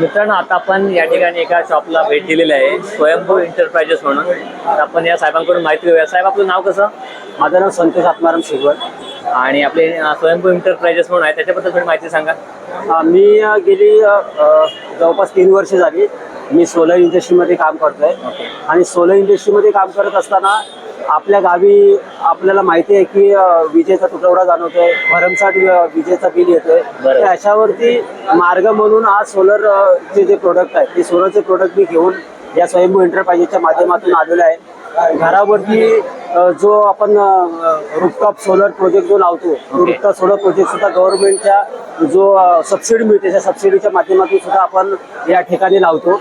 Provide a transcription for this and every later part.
मित्रांनो आता आपण या ठिकाणी एका शॉपला भेट दिलेली आहे स्वयंभू एंटरप्राइजेस म्हणून. तर आपण या साहेबांकडून माहिती घेऊया. साहेब आपलं नाव कसं? माझं नाव संतोष आत्माराम शिगवण आणि आपले अं, स्वयंभू एंटरप्राइजेस म्हणून आहे. त्याच्याबद्दल थोडी माहिती सांगा. अं, मी अं, गेली अं, जवळपास तीन वर्ष झाली मी सोलर इंडस्ट्रीमध्ये काम करतोय. आणि सोलर इंडस्ट्रीमध्ये काम करत असताना आपल्या गावी आपल्याला माहिती आहे की विजेचा तुटवडा जाणवतोय भरमसाठ विजेचा बिल येतोय. तर अशावरती मार्ग म्हणून आज सोलर चे जे प्रोडक्ट आहे ते सोलरचे प्रोडक्ट मी घेऊन या स्वयंभू एंटरप्राइजेसच्या माध्यमातून आलेलो आहे घरावरती जो आपण रुफटॉप सोलर प्रोजेक्ट जो लावतो Okay. रुफटॉप सोलर प्रोजेक्ट सुद्धा गव्हर्नमेंटच्या जो सबसिडी मिळते त्या सबसिडीच्या माध्यमातून सुद्धा आपण या ठिकाणी लावतो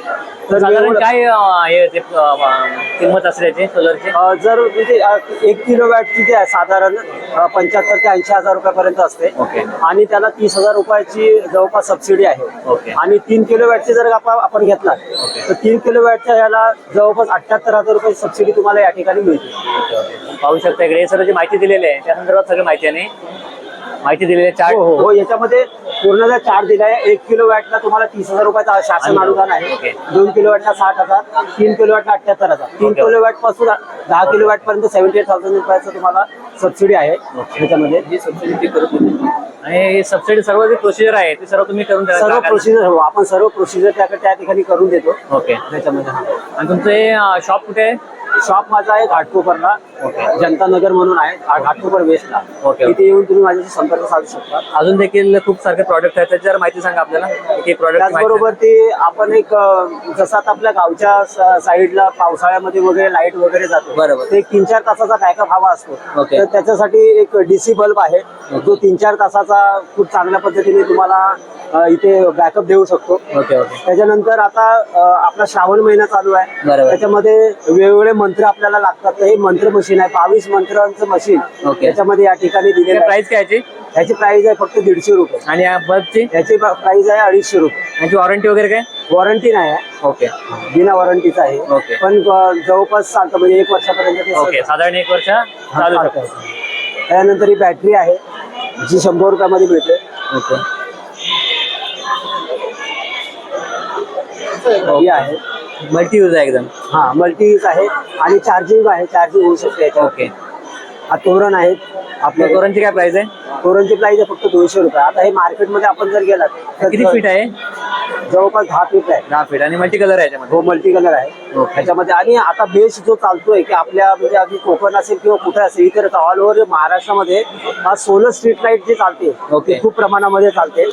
साधारण काय अं, हे ते, अं, किंमत असेल याची सोलरची? अ, जर म्हणजे अ, एक किलो वॅटची जी आहे? साधारण पंच्याहत्तर ते ऐंशी हजार रुपयापर्यंत असते. ओके. आणि त्याला तीस हजार रुपयाची जवळपास सबसिडी आहे. आणि तीन किलो वॅटची जर आपण आपण घेतला तर तीन किलो वॅटच्या याला जवळपास अठ्याहत्तर हजार रुपये सबसिडी तुम्हाला या ठिकाणी मिळते. पाहू शकता इकडे. हे सर्व जी माहिती दिलेली आहे त्या संदर्भात सगळी माहिती आहे माहिती दिलेली आहे हो हो चार्ट हो याच्यामध्ये पूर्ण चार्ज दिला आहे एक किलो वॅटला तुम्हाला तीस हजार रुपयाचा शासन अनुदान आहे ओके. दोन किलो वॅटला साठ हजार तीन किलो वॅटला अठ्याहत्तर हजार तीन. किलो वॅटपासून दहा किलो वॅट पर्यंत सेव्हन्टी एट थाउजंड रुपयाचं तुम्हाला सबसिडी आहे त्याच्यामध्ये आणि सबसिडी सर्व जी प्रोसिजर आहे ती सर्व तुम्ही करून देणार सर्व? प्रोसिजर हो आपण सर्व प्रोसिजर त्या त्या ठिकाणी करून देतो ओके त्याच्यामध्ये हा. आणि तुमचे शॉप कुठे आहे शॉप माझा आहे घाटकोपरला. जनता नगर म्हणून आहे घाटकोपर वेस्टला ओके. तिथे येऊन तुम्ही माझ्याशी संपर्क साधू शकता. अजून देखील खूप सारखे प्रॉडक्ट आहेत त्याच्यावर माहिती सांगा आपल्याला. एक प्रॉडक्ट त्याचबरोबर ते आपण एक जसं आता आपल्या गावच्या साईडला पावसाळ्यामध्ये वगैरे लाइट वगैरे जातो. बरोबर. ते एक तीन चार तासाचा बॅकअप हवा असतो. तर त्याच्यासाठी एक डीसी बल्ब आहे. जो तीन चार तासाचा खूप चांगल्या पद्धतीने तुम्हाला इथे बॅकअप देऊ शकतो. ओके ओके त्याच्यानंतर आता आपला श्रावण महिना चालू आहे. बरोबर. त्याच्यामध्ये वेगवेगळे मंत्र आपल्याला लागतात. हे मंत्र मशीन आहे. बावीस मंत्रांचं मशीन ओके. त्याच्यामध्ये या ठिकाणी दिलेलं आहे. प्राइस काय याची? याची प्राइस आहे फक्त दीडशे रुपये. आणि या बल्बची याची प्राइस आहे अडीचशे रुपये. याची वॉरंटी वगैरे काय? वॉरंटी नाही आहे. ओके बिना वॉरंटीचा आहे. ओके. पण अ, जवळपास चालतं म्हणजे एक वर्षापर्यंत ते ओके साधारण एक वर्ष चालू चालतं. शकतो. त्यानंतर ही बॅटरी आहे जी शंभर रुपयामध्ये मिळते. ओके ही आहे. मल्टी यूज आहे एकदम. हा मल्टी यूज आहे आणि चार्जिंग आहे चार्जिंग होऊ शकते याच्यावर. ओके हा तोरण आहेत आपल्या कोरोनची काय प्राइस आहे? तोरणची प्राइस आहे फक्त दोनशे रुपये. आता हे मार्केटमध्ये आपण जर गेलात तर किती फीट आहे? जवळपास दहा फीट आहे. दहा फीट आणि मल्टी कलर आहे याच्यामध्ये? हो मल्टी कलर आहे. त्याच्यामध्ये आणि आता बेस जो चालतोय की आपल्या म्हणजे अगदी कोकण असेल किंवा कुठे असेल इतर ऑल ओव्हर महाराष्ट्रामध्ये हा सोलर स्ट्रीट लाइट जी चालते ओके. खूप प्रमाणामध्ये चालते.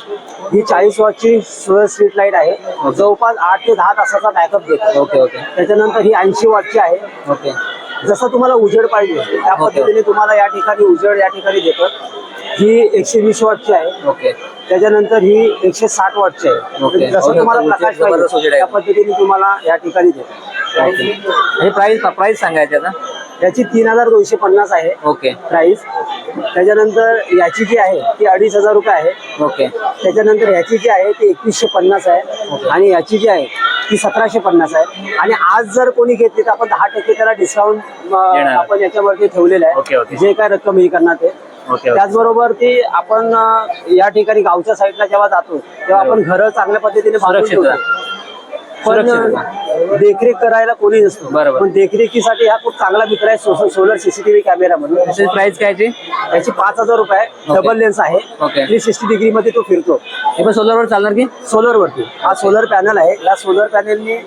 ही चाळीस वॉटची सोलर स्ट्रीट लाइट आहे. जवळपास आठ ते दहा तासाचा बॅकअप देतो. Okay okay. त्याच्यानंतर ही ऐंशी वॉटची आहे. ओके. जसं तुम्हाला उजेड पाहिजे त्या. पद्धतीने तुम्हाला या ठिकाणी उजेड या ठिकाणी देतो. ही एकशे वीस वॉटची आहे. ओके. त्याच्यानंतर ही एकशे साठ वॉटची आहे. ओके. जसं ओके. तुम्हाला प्रकाश पाहिजे. त्या पद्धतीने तुम्हाला या ठिकाणी देतो. आणि प्राइस प्राइस सांगायची आता याची तीन हजार दोनशे पन्नास आहे. ओके. प्राइस त्याच्यानंतर याची जी आहे ती अडीच हजार रुपये आहे. ओके. त्याच्यानंतर याची जी आहे ती एकवीसशे पन्नास आहे. आणि याची जी आहे ती सतराशे पन्नास आहे. आणि आज जर कोणी घेतली तर आपण दहा टक्के त्याला डिस्काउंट. आपण याच्यावरती ठेवलेलं आहे. जे काय रक्कम हे करणार ते. त्याचबरोबर ती आपण या ठिकाणी गावच्या साईडला जेव्हा जातो तेव्हा आपण घरं चांगल्या पद्धतीने बांधून सुरक्षित ठेवतो. पण सुरक्षित देखरेख करायला कोणी नसतो. बरोबर. पण देखरेखीसाठी हा खूप चांगला मित्र आहे सो- सोलर सीसीटीव्ही कॅमेरा म्हणून त्याची प्राइस काय याची? याची पाच हजार रुपये डबल लेन्स आहे. थ्री सिक्स्टी डिग्री मध्ये तो फिरतो. हे पण सोलरवर चालणार की? सोलर वरती हा सोलर पॅनल आहे. या सोलर पॅनलनी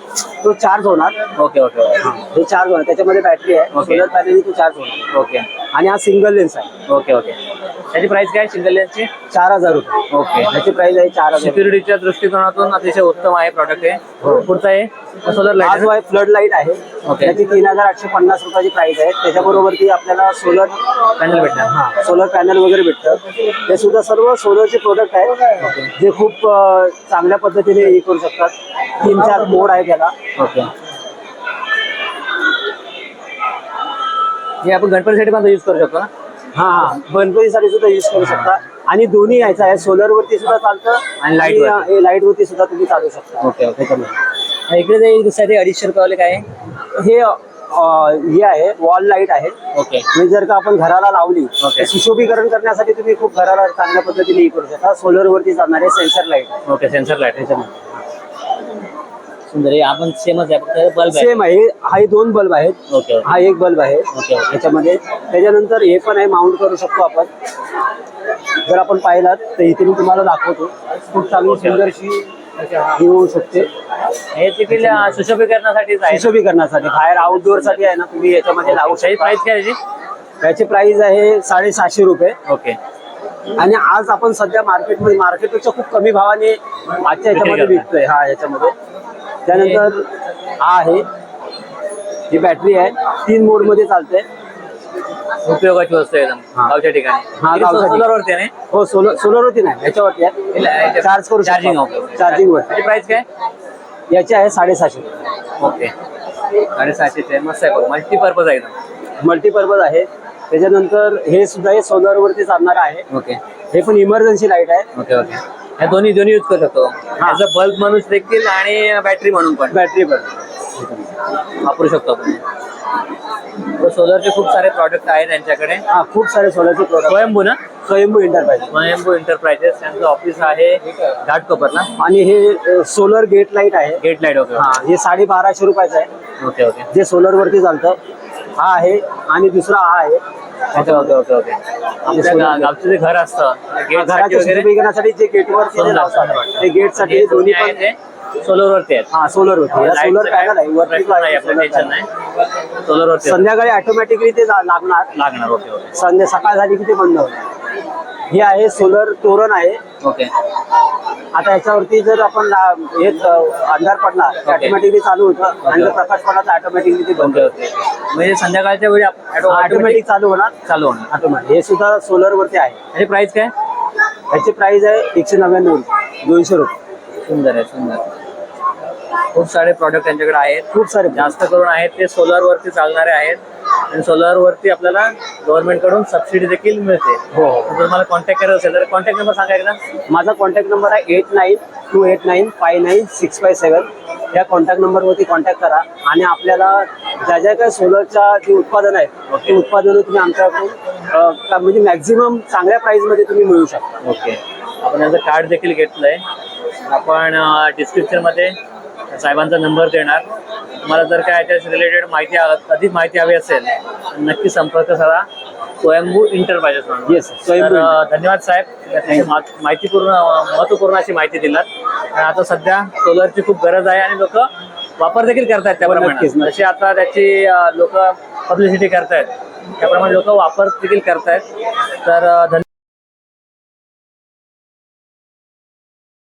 तो चार्ज होणार. ओके ओके हे चार्ज होणार. त्याच्यामध्ये बॅटरी आहे. सोलर पॅनलनी तो चार्ज होणार. ओके. आणि हा सिंगल लेन्स आहे. Okay okay. त्याची प्राइस काय सिंगल लेन्सची चार हजार रुपये. ओके. याची प्राइस आहे चार हजार. सिक्युरिटीच्या दृष्टिकोनातून अतिशय उत्तम आहे प्रॉडक्ट आहे पुढचा आहे? सोलर हा लाइट जो आहे फ्लड लाइट आहे. ओके. त्याची तीन हजार आठशे पन्नास रुपयाची प्राइस आहे. त्याच्याबरोबर ती आपल्याला सोलर पॅनल भेटणार. हा सोलर पॅनल वगैरे भेटतं. ते सुद्धा सर्व सोलरचे प्रोडक्ट आहेत जे खूप चांगल्या पद्धतीने हे करू शकतात. तीन चार मोड आहे त्याला. ओके. हे आपण गणपतीसाठी पण यूज करू शकतो ना? हा हा. गणपतीसाठी सुद्धा यूज करू शकता. आणि दोन्ही यायचं आहे. सोलर वरती सुद्धा चालतं आणि हे लाइट वरती सुद्धा तुम्ही चालू शकता. ओके ओके इकडे जे दुसऱ्या ते अडीचशे रुपयावाले काय आहे हे हे आहे वॉल लाइट आहे. ओके. म्हणजे जर का आपण घराला लावली सुशोभीकरण करण्यासाठी तुम्ही खूप घराला चांगल्या पद्धतीने हे करू शकता. सोलर वरती चालणारे sensor light okay sensor light सुंदर आपण सेमच आहे फक्त बल्ब आहे. सेम आहे. हा हे दोन बल्ब आहेत. ओके ओके हा एक बल्ब आहे. ओके ओके याच्यामध्ये त्याच्यानंतर हे पण आहे माउंट करू शकतो आपण. जर आपण पाहिलात तर इथे मी तुम्हाला दाखवतो. खूप चांगली सुंदरशी ही. होऊ शकते. हे देखील अं, सुशोभीकरणासाठीच आहे. सुशोभीकरणासाठी. बाहेर आउटडोअरसाठी आहे ना तुम्ही याच्यामध्ये लावू त्याची शकता. प्राइस काय आहे याची? याची प्राइस आहे साडेसहाशे रुपये. ओके आणि आज आपण सध्या मार्केटमध्ये मार्केटपेक्षा खूप कमी भावाने आजच्या याच्यामध्ये विक्री विकतोय. हा याच्यामध्ये. त्यानंतर हा आहे. ही बॅटरी आहे तीन मोडमध्ये चालते. उपयोगाची वस्तू आहे एकदम हा. गावच्या ठिकाणी. हा, गावच्या सोलर वरती आहे हो सोलर सोलर होती नाही याच्यावरती आहे. चार्ज करू चार्जिंग चार्जिंग वर. प्राइस काय? याची आहे साडेसहाशे. ओके. साडेसहाशेचे मस्त आहे मल्टीपर्पज आहे एकदम. मल्टीपर्पज आहे. त्याच्यानंतर हे सुद्धा हे सोलर वरती चालणार आहे. ओके. हे पण इमर्जन्सी लाइट आहे. Okay okay. ह्या दोन्ही दोन्ही यूज करू शकतो अ बल्ब म्हणून देखील आणि बॅटरी म्हणून पण. बॅटरी पण. वापरू शकतो आपण. सोलरचे खूप सारे प्रॉडक्ट आहेत त्यांच्याकडे. हा खूप सारे सोलरचे प्रोडक्ट स्वयंभू ना? स्वयंभू इंटरप्राइज स्वयंभू एंटरप्राइजेस त्यांचं ऑफिस आहे घाटकोपरला आणि हे सोलर गेट लाइट आहे. गेट लाइट ओके हा हे साडे बाराशे रुपयाचं आहे. ओके ओके जे सोलर वरती चालतं हा आहे. आणि दुसरा हा आहे. Okay okay okay okay. आपल्या गा- गावचं जे घर असतं गेट घराच्या वगैरे सुशोभीकरणासाठी जे गेट वरती जे सुंदर. ते गेटसाठी हे दोन्ही आहे पण ते सोलर वरती आहेत. हा सोलर होती Light सोलर पॅनल आहे वरती प्रश्न नाही आपलं solar टेन्शन panel. नाही सोलर वरती. संध्याकाळी ऑटोमॅटिकली ते जा- लागणार. लागणार ओके ओके. संध्या सकाळ झाली की ते बंद होणार हे आहे सोलर तोरण आहे. ओके. आता याच्यावरती जर आपण ला- हे अ, अंधार पडला. ऑटोमॅटिकली चालू होतं आणि जर प्रकाश पडला तर ऑटोमॅटिकली ते बंद ओके म्हणजे संध्याकाळच्या वेळी ऑटोमॅटिक ऑटोमॅटिक चालू होणार. चालू होणार. ऑटोमॅटिक हे सुद्धा सोलर वरती आहे. त्याची प्राइस काय? याची प्राइस आहे एकशे नव्याण्णव रुपये. दोनशे रुपये. सुंदर आहे सुंदर. खूप सारे प्रॉडक्ट त्यांच्याकडे आहेत. खूप सारे जास्त करून आहेत ते सोलर वरती चालणारे आहेत. आणि सोलर वरती आपल्याला गव्हर्नमेंटकडून सबसिडी देखील मिळते. हो. तर तुम्हाला कॉन्टॅक्ट करायचं असेल तर कॉन्टॅक्ट नंबर सांगा एकदा. माझा कॉन्टॅक्ट नंबर आहे eight nine two eight nine five nine six five seven या कॉन्टॅक्ट नंबरवरती कॉन्टॅक्ट करा. आणि आपल्याला ज्या ज्या काही सोलरच्या जी उत्पादनं आहेत Okay. ती उत्पादनं तुम्ही आमच्याकडून म्हणजे मॅक्झिमम चांगल्या प्राईसमध्ये तुम्ही मिळू शकता. ओके आपण याचं कार्ड देखील घेतलंय. आपण डिस्क्रिप्शनमध्ये साहेबांचा नंबर देणार. तुम्हाला जर काय याच्या रिलेटेड माहिती अधिक माहिती हवी असेल नक्की संपर्क साधा. स्वयंभू इंटरप्राइजेस म्हणून. Yes, स्वयंभू धन्यवाद साहेब. माहितीपूर्ण महत्त्वपूर्ण अशी माहिती दिलात. आणि आता सध्या सोलरची खूप गरज आहे आणि लोक वापर देखील करतायत त्याप्रमाणे नक्कीच, नक्कीच. जशी आता त्याची लोक पब्लिसिटी करतायत त्याप्रमाणे लोक वापर देखील करतायत. तर